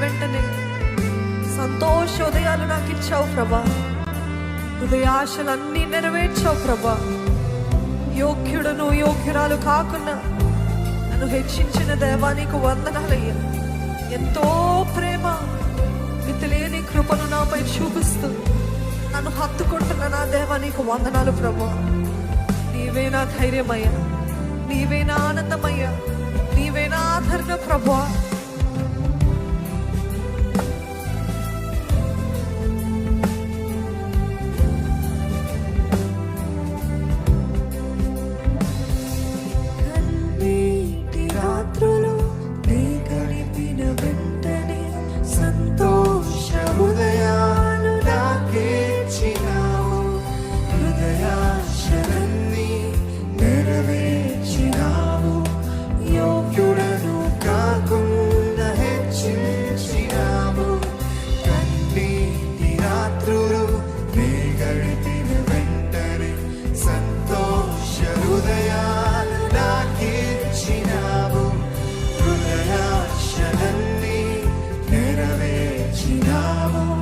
వెంటనే సంతోష ఉదయాలు నాకు ఇచ్చావు ప్రభా. హృదయాశలన్నీ నెరవేర్చావు ప్రభా. యోగ్యుడును యోగ్యురాలు కాకుండా నన్ను హెచ్చించిన దేవా నీకు వందనాలయ్యా. ఎంతో ప్రేమ మితిలేని కృపను నాపై చూపిస్తూ నన్ను హత్తుకుంటున్న నా దేవా నీకు వందనాలు ప్రభా. నీవే నా ధైర్యమయ్యా. నీవే నా ఆనందమయ్యా. నీవే నా ఆదరణ ప్రభా. നിറവേച്ചിനാവും ഹൃദയാശകന്തി നിറവേച്ചിനാവും